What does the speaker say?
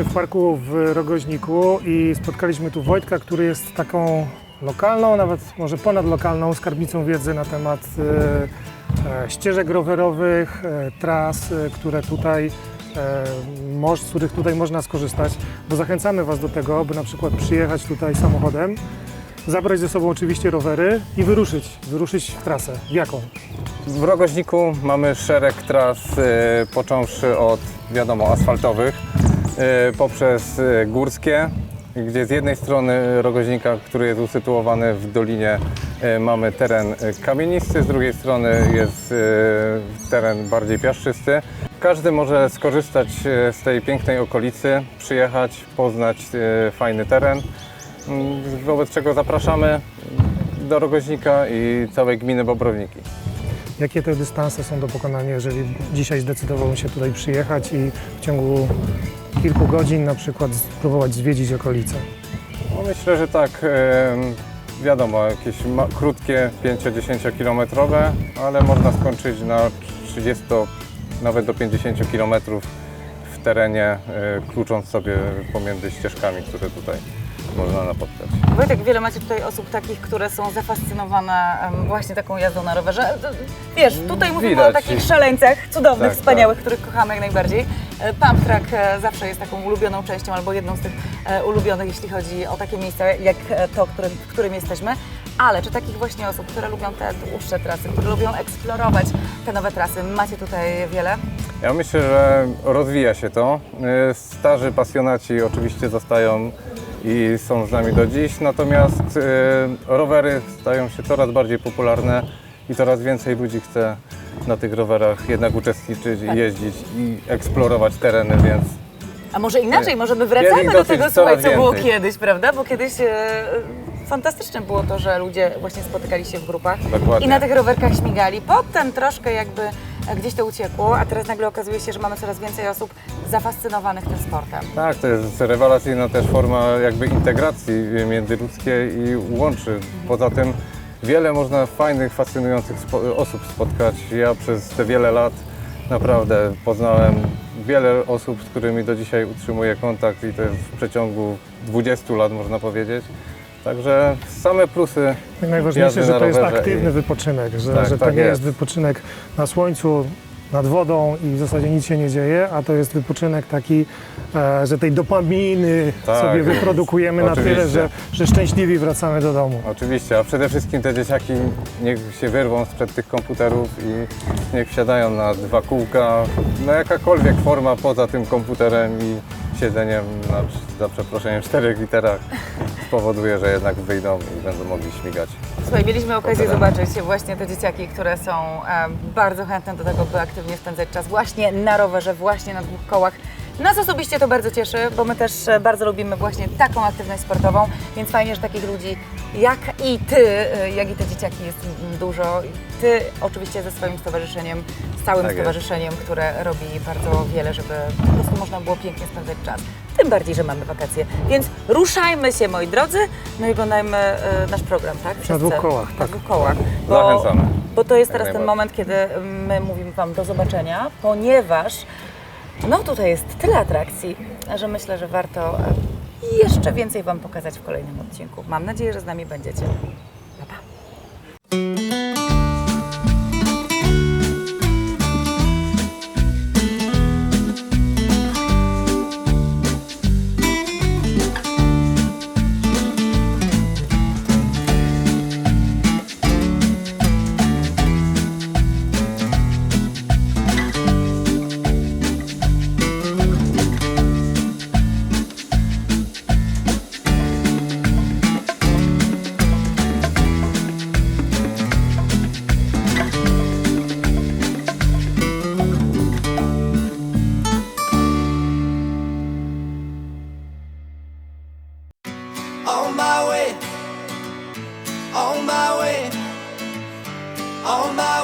Jesteśmy w parku w Rogoźniku i spotkaliśmy tu Wojtka, który jest taką lokalną, nawet może ponadlokalną skarbnicą wiedzy na temat e, e, ścieżek rowerowych, e, tras, e, które tutaj, e, z których tutaj można skorzystać, bo zachęcamy Was do tego, by na przykład przyjechać tutaj samochodem, zabrać ze sobą oczywiście rowery i wyruszyć, wyruszyć w trasę. W jaką? W Rogoźniku mamy szereg tras, e, począwszy od, wiadomo, asfaltowych, poprzez e, górskie, gdzie z jednej strony Rogoźnika, który jest usytuowany w dolinie, e, mamy teren e, kamienisty, z drugiej strony jest e, teren bardziej piaszczysty. Każdy może skorzystać e, z tej pięknej okolicy, przyjechać, poznać e, fajny teren, m, wobec czego zapraszamy do Rogoźnika i całej gminy Bobrowniki. Jakie te dystanse są do pokonania, jeżeli dzisiaj zdecydowałbym się tutaj przyjechać i w ciągu kilku godzin na przykład spróbować zwiedzić okolice? No myślę, że tak, wiadomo, jakieś ma- krótkie 5-10 kilometrowe, ale można skończyć na 30, nawet do 50 kilometrów w terenie, e, klucząc sobie pomiędzy ścieżkami, które tutaj można napotkać. Wojtek, wiele macie tutaj osób takich, które są zafascynowane właśnie taką jazdą na rowerze. To- Wiesz, tutaj mówimy Widać. o takich szaleńcach, cudownych, Tak, wspaniałych, których kochamy jak najbardziej. E, Pump track e, zawsze jest taką ulubioną częścią, albo jedną z tych e, ulubionych, jeśli chodzi o takie miejsca jak to, którym, w którym jesteśmy. Ale czy takich właśnie osób, które lubią te dłuższe trasy, które lubią eksplorować te nowe trasy, macie tutaj wiele? Ja myślę, że rozwija się to. Starzy pasjonaci oczywiście zostają i są z nami do dziś, natomiast rowery stają się coraz bardziej popularne i coraz więcej ludzi chce na tych rowerach jednak uczestniczyć i jeździć i eksplorować tereny, więc A może inaczej, może my wracamy do dosyć tego, coraz słuchaj, co było więcej. kiedyś, prawda? Bo kiedyś e, fantastyczne było to, że ludzie właśnie spotykali się w grupach Dokładnie. i na tych rowerkach śmigali. Potem troszkę jakby e, gdzieś to uciekło, a teraz nagle okazuje się, że mamy coraz więcej osób zafascynowanych tym sportem. tak, to jest rewelacyjna też forma jakby integracji międzyludzkiej i łączy. Poza tym wiele można fajnych, fascynujących spo- osób spotkać. Ja przez te wiele lat naprawdę poznałem wiele osób, z którymi do dzisiaj utrzymuję kontakt i to jest w przeciągu 20 lat można powiedzieć. Także same plusy Najważniejsze, że to jest aktywny i- wypoczynek, że, Tak, że to tak nie jest. jest. wypoczynek na słońcu, nad wodą i w zasadzie nic się nie dzieje, a to jest wypoczynek taki, e, że tej dopaminy Tak, sobie wyprodukujemy na tyle, oczywiście. że, że szczęśliwi wracamy do domu. Oczywiście, a przede wszystkim te dzieciaki niech się wyrwą sprzed tych komputerów i niech wsiadają na dwa kółka, no jakakolwiek forma poza tym komputerem i siedzeniem na, za przeproszeniem czterech literach spowoduje, że jednak wyjdą i będą mogli śmigać. Słuchaj, mieliśmy okazję zobaczyć właśnie te dzieciaki, które są e, bardzo chętne do tego, by aktywnie spędzać czas właśnie na rowerze, właśnie na dwóch kołach. Nas osobiście to bardzo cieszy, bo my też e, bardzo lubimy właśnie taką aktywność sportową, więc fajnie, że takich ludzi jak i ty, e, jak i te dzieciaki jest dużo. Ty oczywiście ze swoim stowarzyszeniem, z całym Tak jest. stowarzyszeniem, które robi bardzo wiele, żeby po prostu można było pięknie spędzać czas. Tym bardziej, że mamy wakacje. Więc ruszajmy się, moi drodzy, no i oglądajmy e, nasz program, tak? Na Wszyscy. dwóch kołach, Na tak. dwóch kołach. Zachęcamy. Bo to jest teraz ten moment, kiedy my mówimy Wam do zobaczenia, ponieważ no tutaj jest tyle atrakcji, że myślę, że warto e, jeszcze więcej Wam pokazać w kolejnym odcinku. Mam nadzieję, że z nami będziecie. on my way, on my.